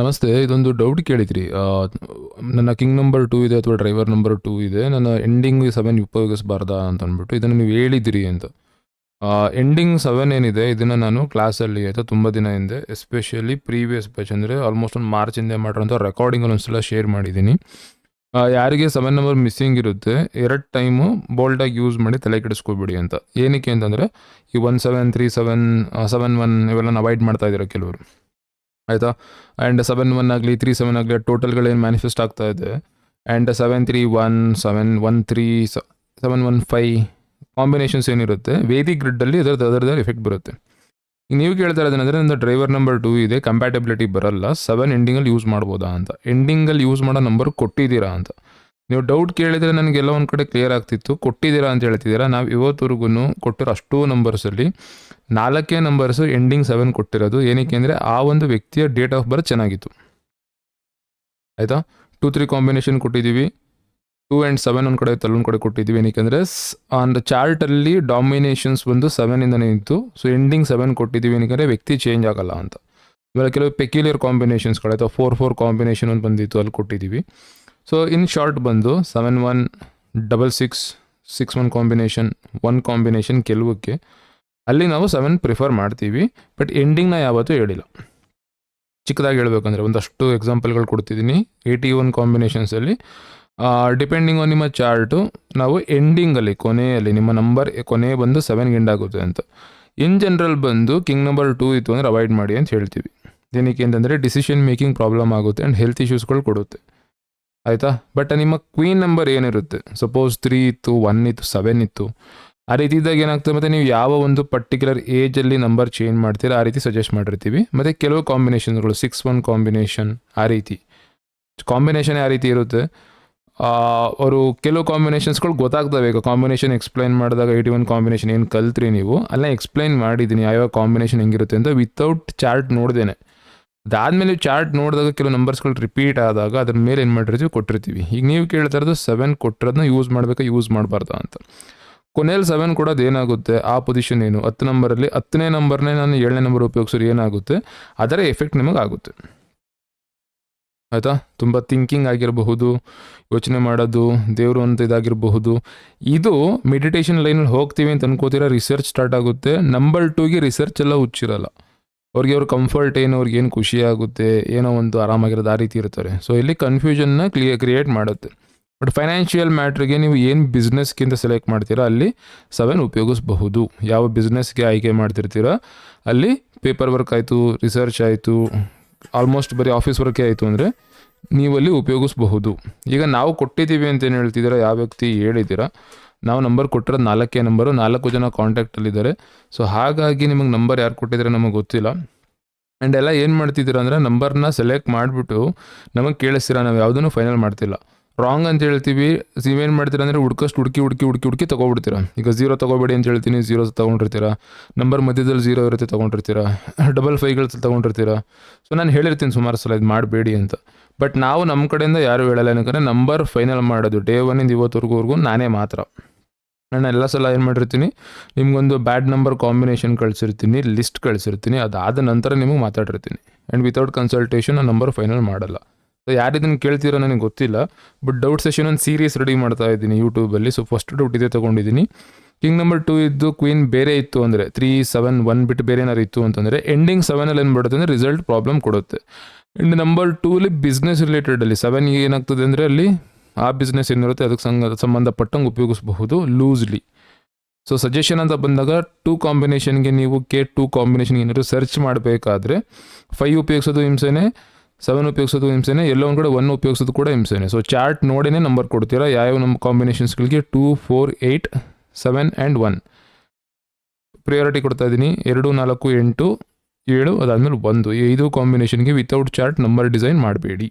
ನಮಸ್ತೆ, ಇದೊಂದು ಡೌಟ್ ಕೇಳಿದ್ರಿ. ನನ್ನ ಕಿಂಗ್ ನಂಬರ್ ಟೂ ಇದೆ ಅಥವಾ ಡ್ರೈವರ್ ನಂಬರ್ ಟೂ ಇದೆ. ನನ್ನ ಎಂಡಿಂಗ್ ಸೆವೆನ್ ಉಪಯೋಗಿಸಬಾರ್ದಾ ಅಂತ ಅಂದ್ಬಿಟ್ಟು ಇದನ್ನು ನೀವು ಹೇಳಿದಿರಿ ಅಂತ. ಎಂಡಿಂಗ್ ಸೆವೆನ್ ಏನಿದೆ, ಇದನ್ನು ನಾನು ಕ್ಲಾಸಲ್ಲಿ ಆಯಿತಾ ತುಂಬ ದಿನ ಹಿಂದೆ ಎಸ್ಪೆಷಲಿ ಪ್ರೀವಿಯಸ್ ಬ್ಯಾಚ್ ಅಂದರೆ ಆಲ್ಮೋಸ್ಟ್ ಒಂದು ಮಾರ್ಚ್ ಹಿಂದೆ ಮಾಡಿರೋಂಥ ರೆಕಾರ್ಡಿಂಗ್ ಒಂದ್ಸಲ ಶೇರ್ ಮಾಡಿದ್ದೀನಿ. ಯಾರಿಗೆ ಸೆವೆನ್ ನಂಬರ್ ಮಿಸ್ಸಿಂಗ್ ಇರುತ್ತೆ, ಎರಡು ಟೈಮು ಬೋಲ್ಡಾಗಿ ಯೂಸ್ ಮಾಡಿ ತಲೆ ಕೆಡಿಸ್ಕೊಬಿಡಿ ಅಂತ. ಏನಕ್ಕೆ ಅಂತಂದರೆ ಈ one seven three seven seven one ಇವೆಲ್ಲ ಅವಾಯ್ಡ್ ಮಾಡ್ತಾ ಇದ್ದಾರೆ ಕೆಲವರು. ಆಯಿತಾ? ಆ್ಯಂಡ್ ಸೆವೆನ್ ಒನ್ ಆಗಲಿ ತ್ರೀ ಸೆವೆನ್ ಆಗಲಿ ಟೋಟಲ್ಗಳೇನು ಮ್ಯಾನಿಫೆಸ್ಟ್ ಆಗ್ತಾ ಇದೆ? And seven three one seven one three seven one five combinations ಏನಿರುತ್ತೆ? ವೇದಿ ಗ್ರಿಡ್ಡಲ್ಲಿ ಅದರದ್ದು ಅದರದ್ದು ಎಫೆಕ್ಟ್ ಬರುತ್ತೆ. ನೀವು ಕೇಳ್ತಾ ಇರೋದೇನೆಂದರೆ ನನ್ನ ಡ್ರೈವರ್ ನಂಬರ್ ಟೂ ಇದೆ ಕಂಪ್ಯಾಟಬಿಲಿಟಿ ಬರಲ್ಲ ಸೆವೆನ್ ಎಂಡಿಂಗಲ್ಲಿ ಯೂಸ್ ಮಾಡ್ಬೋದಾ ಅಂತ. ಎಂಡಿಂಗಲ್ಲಿ ಯೂಸ್ ಮಾಡೋ ನಂಬರ್ ಕೊಟ್ಟಿದ್ದೀರಾ ಅಂತ. ನೀವು ಡೌಟ್ ಕೇಳಿದರೆ ನನಗೆಲ್ಲ ಒಂದು ಕಡೆ ಕ್ಲಿಯರ್ ಆಗ್ತಿತ್ತು. ಕೊಟ್ಟಿದ್ದೀರಾ ಅಂತ ಹೇಳ್ತಿದ್ದೀರಾ? ನಾವು ಇವತ್ತುವರೆಗೂ ಕೊಟ್ಟಿರೋ ಅಷ್ಟೂ ನಂಬರ್ಸಲ್ಲಿ ನಾಲ್ಕೇ ನಂಬರ್ಸು ಎಂಡಿಂಗ್ ಸೆವೆನ್ ಕೊಟ್ಟಿರೋದು. ಏನಕ್ಕೆ ಅಂದರೆ ಆ ಒಂದು ವ್ಯಕ್ತಿಯ ಡೇಟ್ ಆಫ್ ಬರ್ತ್ ಚೆನ್ನಾಗಿತ್ತು. ಆಯಿತಾ? ಟೂ ತ್ರೀ ಕಾಂಬಿನೇಷನ್ ಕೊಟ್ಟಿದ್ದೀವಿ. ಟೂ ಆ್ಯಂಡ್ ಸೆವೆನ್ ಒಂದು ಕಡೆ ತಲ್ಲೊಂದು ಕಡೆ ಕೊಟ್ಟಿದ್ದೀವಿ. ಏನಕ್ಕೆ ಆನ್ ದ ಚಾರ್ಟಲ್ಲಿ ಡಾಮಿನೇಷನ್ಸ್ ಬಂದು ಸೆವೆನಿಂದನೇ ಇತ್ತು. ಸೊ ಎಂಡಿಂಗ್ ಸೆವೆನ್ ಕೊಟ್ಟಿದ್ದೀವಿ. ಏನಕ್ಕೆ ವ್ಯಕ್ತಿ ಚೇಂಜ್ ಆಗಲ್ಲ ಅಂತ. ಇವಾಗ ಕೆಲವು ಪೆಕ್ಯುಲಿಯರ್ ಕಾಂಬಿನೇಷನ್ಸ್ಗಳು ಅಥವಾ ಫೋರ್ ಫೋರ್ ಕಾಂಬಿನೇಷನ್ ಒಂದು ಬಂದಿತ್ತು, ಅಲ್ಲಿ ಕೊಟ್ಟಿದ್ದೀವಿ. ಸೊ ಇನ್ ಶಾರ್ಟ್ ಬಂದು seven one double six six one combination one combination ಕೆಲವಕ್ಕೆ ಅಲ್ಲಿ ನಾವು ಸೆವೆನ್ ಪ್ರಿಫರ್ ಮಾಡ್ತೀವಿ ಬಟ್ ಎಂಡಿಂಗ್ನ ಯಾವತ್ತೂ ಹೇಳಿಲ್ಲ. ಚಿಕ್ಕದಾಗಿ ಹೇಳಬೇಕಂದ್ರೆ ಒಂದಷ್ಟು ಎಕ್ಸಾಂಪಲ್ಗಳು ಕೊಡ್ತಿದ್ದೀನಿ. ಏಯ್ಟಿ ಒನ್ ಕಾಂಬಿನೇಷನ್ಸಲ್ಲಿ ಡಿಪೆಂಡಿಂಗ್ ಆನ್ ನಿಮ್ಮ ಚಾರ್ಟು, ನಾವು ಎಂಡಿಂಗಲ್ಲಿ ಕೊನೆಯಲ್ಲಿ, ನಿಮ್ಮ ನಂಬರ್ ಕೊನೆ ಬಂದು ಸೆವೆನ್ಗೆ ಎಂಡ್ ಆಗುತ್ತೆ ಅಂತ. ಇನ್ ಜನರಲ್ ಬಂದು ಕಿಂಗ್ ನಂಬರ್ ಟೂ ಇತ್ತು ಅಂದರೆ ಅವಾಯ್ಡ್ ಮಾಡಿ ಅಂತ ಹೇಳ್ತೀವಿ. ದಿನಕ್ಕೆ ಅಂತಂದರೆ ಡಿಸಿಷನ್ ಮೇಕಿಂಗ್ ಪ್ರಾಬ್ಲಮ್ ಆಗುತ್ತೆ ಆ್ಯಂಡ್ ಹೆಲ್ತ್ ಇಶ್ಯೂಸ್ಗಳು ಕೊಡುತ್ತೆ. ಆಯಿತಾ? ಬಟ್ ನಿಮ್ಮ ಕ್ವೀನ್ ನಂಬರ್ ಏನಿರುತ್ತೆ? ಸಪೋಸ್ ತ್ರೀ ಇತ್ತು ಒನ್ ಇತ್ತು ಸೆವೆನ್ ಇತ್ತು. ಆ ರೀತಿ ಇದ್ದಾಗ ಏನಾಗ್ತದೆ? ಮತ್ತು ನೀವು ಯಾವ ಒಂದು ಪರ್ಟಿಕ್ಯುಲರ್ ಏಜಲ್ಲಿ ನಂಬರ್ ಚೇಂಜ್ ಮಾಡ್ತೀರಾ? ಆ ರೀತಿ ಸಜೆಸ್ಟ್ ಮಾಡಿರ್ತೀವಿ. ಮತ್ತು ಕೆಲವು ಕಾಂಬಿನೇಷನ್ಗಳು ಸಿಕ್ಸ್ ಒನ್ ಕಾಂಬಿನೇಷನ್ ಆ ರೀತಿ. ಕಾಂಬಿನೇಷನ್ ಯಾವ ರೀತಿ ಇರುತ್ತೆ? ಅವರು ಕೆಲವು ಕಾಂಬಿನೇಷನ್ಸ್ಗಳು ಗೊತ್ತಾಗ್ತವೆ. ಈಗ ಕಾಂಬಿನೇಷನ್ ಎಕ್ಸ್ಪ್ಲೈನ್ ಮಾಡಿದಾಗ ಏಯ್ಟಿ ಒನ್ ಕಾಂಬಿನೇಷನ್ ಏನು ಕಲ್ತ್ರಿ ನೀವು? ಅಲ್ಲ ಎಕ್ಸ್ಪ್ಲೈನ್ ಮಾಡಿದ್ದೀನಿ ಯಾವ ಕಾಂಬಿನೇಷನ್ ಹೆಂಗಿರುತ್ತೆ ಅಂತ ವಿತೌಟ್ ಚಾರ್ಟ್ ನೋಡ್ದೇನೆ. ಅದಾದಮೇಲೆ ಚಾರ್ಟ್ ನೋಡಿದಾಗ ಕೆಲವು ನಂಬರ್ಸ್ಗಳು ರಿಪೀಟ್ ಆದಾಗ ಅದ್ರ ಮೇಲೆ ಏನು ಮಾಡಿರ್ತೀವಿ, ಕೊಟ್ಟಿರ್ತೀವಿ. ಈಗ ನೀವು ಕೇಳ್ತಾ ಇರೋದು ಸೆವೆನ್ ಕೊಟ್ಟಿರೋದನ್ನ ಯೂಸ್ ಮಾಡಬೇಕಾ ಯೂಸ್ ಮಾಡಬಾರ್ದು ಅಂತ. ಕೊನೆಯಲ್ಲಿ ಸೆವೆನ್ ಕೊಡೋದು ಏನಾಗುತ್ತೆ, ಆ ಪೊಸಿಷನ್ ಏನು? ಹತ್ತು ನಂಬರಲ್ಲಿ ಹತ್ತನೇ ನಂಬರ್ನೇ ನಾನು ಏಳನೇ ನಂಬರ್ ಉಪಯೋಗಿಸೋರು ಏನಾಗುತ್ತೆ? ಅದರ ಎಫೆಕ್ಟ್ ನಿಮಗೆ ಆಗುತ್ತೆ. ಆಯಿತಾ? ತುಂಬ ಥಿಂಕಿಂಗ್ ಆಗಿರಬಹುದು, ಯೋಚನೆ ಮಾಡೋದು, ದೇವರು ಅಂತ ಇದಾಗಿರಬಹುದು. ಇದು ಮೆಡಿಟೇಷನ್ ಲೈನಲ್ಲಿ ಹೋಗ್ತೀವಿ ಅಂತ ಅನ್ಕೋತೀರ ರಿಸರ್ಚ್ ಸ್ಟಾರ್ಟ್ ಆಗುತ್ತೆ. ನಂಬರ್ ಟೂಗೆ ರಿಸರ್ಚ್ ಎಲ್ಲ ಹುಚ್ಚಿರಲ್ಲ. ಅವ್ರಿಗೆ ಅವ್ರ ಕಂಫರ್ಟ್ ಏನು, ಅವ್ರಿಗೆ ಏನು ಖುಷಿ ಆಗುತ್ತೆ, ಏನೋ ಒಂದು ಆರಾಮಾಗಿರೋದು ಆ ರೀತಿ ಇರ್ತಾರೆ. ಸೊ ಇಲ್ಲಿ ಕನ್ಫ್ಯೂಷನ್ನ ಕ್ಲಿಯರ್ ಕ್ರಿಯೇಟ್ ಮಾಡುತ್ತೆ. ಬಟ್ ಫೈನಾನ್ಷಿಯಲ್ ಮ್ಯಾಟ್ರಿಗೆ ನೀವು ಏನು ಬಿಸ್ನೆಸ್ಗಿಂತ ಸೆಲೆಕ್ಟ್ ಮಾಡ್ತೀರಾ, ಅಲ್ಲಿ ಸೆವೆನ್ ಉಪಯೋಗಿಸಬಹುದು. ಯಾವ ಬಿಸ್ನೆಸ್ಗೆ ಆಯ್ಕೆ ಮಾಡ್ತಿರ್ತೀರಾ, ಅಲ್ಲಿ ಪೇಪರ್ ವರ್ಕ್ ಆಯಿತು ರಿಸರ್ಚ್ ಆಯಿತು ಆಲ್ಮೋಸ್ಟ್ ಬರೀ ಆಫೀಸ್ ವರ್ಕೇ ಆಯಿತು ಅಂದರೆ ನೀವಲ್ಲಿ ಉಪಯೋಗಿಸಬಹುದು. ಈಗ ನಾವು ಕೊಟ್ಟಿದ್ದೀವಿ ಅಂತ ಏನು ಹೇಳ್ತಿದ್ದೀರಾ, ಯಾವ ವ್ಯಕ್ತಿ ಹೇಳಿದ್ದೀರಾ ನಾವು ನಂಬರ್ ಕೊಟ್ಟಿರೋದು ನಾಲ್ಕೇ ನಂಬರು ನಾಲ್ಕು ಜನ ಕಾಂಟ್ಯಾಕ್ಟಲ್ಲಿದ್ದಾರೆ ಸೊ ಹಾಗಾಗಿ ನಿಮಗೆ ನಂಬರ್ ಯಾರು ಕೊಟ್ಟಿದ್ದಾರೆ ನಮಗೆ ಗೊತ್ತಿಲ್ಲ. ಆ್ಯಂಡ್ ಎಲ್ಲ ಏನು ಮಾಡ್ತಿದ್ದೀರಾ ಅಂದರೆ ನಂಬರ್ನ ಸೆಲೆಕ್ಟ್ ಮಾಡಿಬಿಟ್ಟು ನಮಗೆ ಕೇಳಿಸ್ತೀರಾ, ನಾವು ಯಾವುದನ್ನು ಫೈನಲ್ ಮಾಡ್ತಿಲ್ಲ. ರಾಂಗ್ ಅಂತ ಹೇಳ್ತೀವಿ ನೀವೇನು ಮಾಡ್ತೀರಾ ಅಂದರೆ ಹುಡ್ಕಷ್ಟು ಹುಡುಕಿ ಹುಡುಕಿ ಹುಡುಕಿ ಹುಡುಕಿ ತೊಗೊಬಿಡ್ತೀರಾ. ಈಗ ಝೀರೋ ತೊಗೋಬೇಡಿ ಅಂತ ಹೇಳ್ತೀನಿ ಝೀರೋ ತೊಗೊಂಡಿರ್ತೀರಾ. ನಂಬರ್ ಮಧ್ಯದಲ್ಲಿ ಝೀರೋ ಇರುತ್ತೆ ತೊಗೊಂಡಿರ್ತೀರಾ. ಡಬಲ್ ಫೈವ್ಗಳು ತೊಗೊಂಡಿರ್ತೀರಾ. ಸೊ ನಾನು ಹೇಳಿರ್ತೀನಿ ಸುಮಾರು ಸಲ, ಇದು ಮಾಡಬೇಡಿ ಅಂತ. ಬಟ್ ನಾವು ನಮ್ಮ ಕಡೆಯಿಂದ ಯಾರು ಹೇಳಲ್ಲ ಏನಕ್ಕೆ ನಂಬರ್ ಫೈನಲ್ ಮಾಡೋದು ಡೇ ಒನ್ನಿಂದ ಇವತ್ತುವರೆಗೂ ನಾನೇ ಮಾತ್ರ. ನಾನು ಎಲ್ಲ ಸಲ ಏನು ಮಾಡಿರ್ತೀನಿ, ನಿಮ್ಗೊಂದು ಬ್ಯಾಡ್ ನಂಬರ್ ಕಾಂಬಿನೇಷನ್ ಕಳಿಸಿರ್ತೀನಿ ಲಿಸ್ಟ್ ಕಳಿಸಿರ್ತೀನಿ, ಅದಾದ ನಂತರ ನಿಮಗೆ ಮಾತಾಡಿರ್ತೀನಿ. ಆ್ಯಂಡ್ ವಿತೌಟ್ ಕನ್ಸಲ್ಟೇಷನ್ ಆ ನಂಬರ್ ಫೈನಲ್ ಮಾಡಲ್ಲ. ಸೊ ಯಾರು ಇದನ್ನು ಕೇಳ್ತೀರೋ ನನಗೆ ಗೊತ್ತಿಲ್ಲ ಬಟ್ ಡೌಟ್ ಸೆಷನ್ ಒಂದು ಸೀರೀಸ್ ರೆಡಿ ಮಾಡ್ತಾ ಇದ್ದೀನಿ ಯೂಟ್ಯೂಬಲ್ಲಿ ಸೊ ಫಸ್ಟ್ ಡೌಟ್ ಇದೇ ತೊಗೊಂಡಿದ್ದೀನಿ. ಕಿಂಗ್ ನಂಬರ್ ಟೂ ಇದ್ದು ಕ್ವೀನ್ ಬೇರೆ ಇತ್ತು ಅಂದರೆ ತ್ರೀ ಸೆವೆನ್ ಒನ್ ಬಿಟ್ಟು ಬೇರೆ ಏನಾರು ಇತ್ತು ಅಂತಂದರೆ ಎಂಡಿಂಗ್ ಸೆವೆನಲ್ಲಿ ಏನು ಮಾಡುತ್ತೆ ಅಂದರೆ ರಿಸಲ್ಟ್ ಪ್ರಾಬ್ಲಮ್ ಕೊಡುತ್ತೆ. ಆ್ಯಂಡ್ ನಂಬರ್ ಟೂಲಿ ಬಿಸ್ನೆಸ್ ರಿಲೇಟೆಡಲ್ಲಿ ಸೆವೆನ್ ಏನಾಗ್ತದೆ ಅಂದರೆ ಅಲ್ಲಿ ಆ ಬಿಸ್ನೆಸ್ ಏನಿರುತ್ತೆ ಅದಕ್ಕೆ ಸಂಗ, ಸಂಬಂಧಪಟ್ಟಂಗೆ ಉಪಯೋಗಿಸಬಹುದು ಲೂಸ್ಲಿ ಸೊ ಸಜೆಷನ್ ಅಂತ ಬಂದಾಗ ಟೂ ಕಾಂಬಿನೇಷನ್ಗೆ ನೀವು ಕೆ ಟೂ ಕಾಂಬಿನೇಷನ್ಗೆ ಏನಾದ್ರು ಸರ್ಚ್ ಮಾಡಬೇಕಾದ್ರೆ ಫೈವ್ ಉಪಯೋಗಿಸೋದು ಹಿಂಸೆನೆ ಸೆವೆನ್ ಉಪಯೋಗಿಸೋದು ಹಿಂಸೆನೇ, ಎಲ್ಲೋ ಒಂದು ಕಡೆ ಒನ್ ಉಪಯೋಗಿಸೋದು ಕೂಡ ಹಿಂಸೆನೆ. ಸೊ ಚಾರ್ಟ್ ನೋಡಿನೇ ನಂಬರ್ ಕೊಡ್ತೀರಾ, ಯಾವ್ಯಾವ ನಮ್ಮ ಕಾಂಬಿನೇಷನ್ಸ್ಗಳಿಗೆ two four eight seven and one priority ಕೊಡ್ತಾ ಇದ್ದೀನಿ, ಎರಡು, ನಾಲ್ಕು, ಎಂಟು, ಏಳು ಅದಾದಮೇಲೆ ಒಂದು. ಐದು ಕಾಂಬಿನೇಷನ್ಗೆ ವಿತೌಟ್ ಚಾರ್ಟ್ ನಂಬರ್ ಡಿಸೈನ್ ಮಾಡಬೇಡಿ.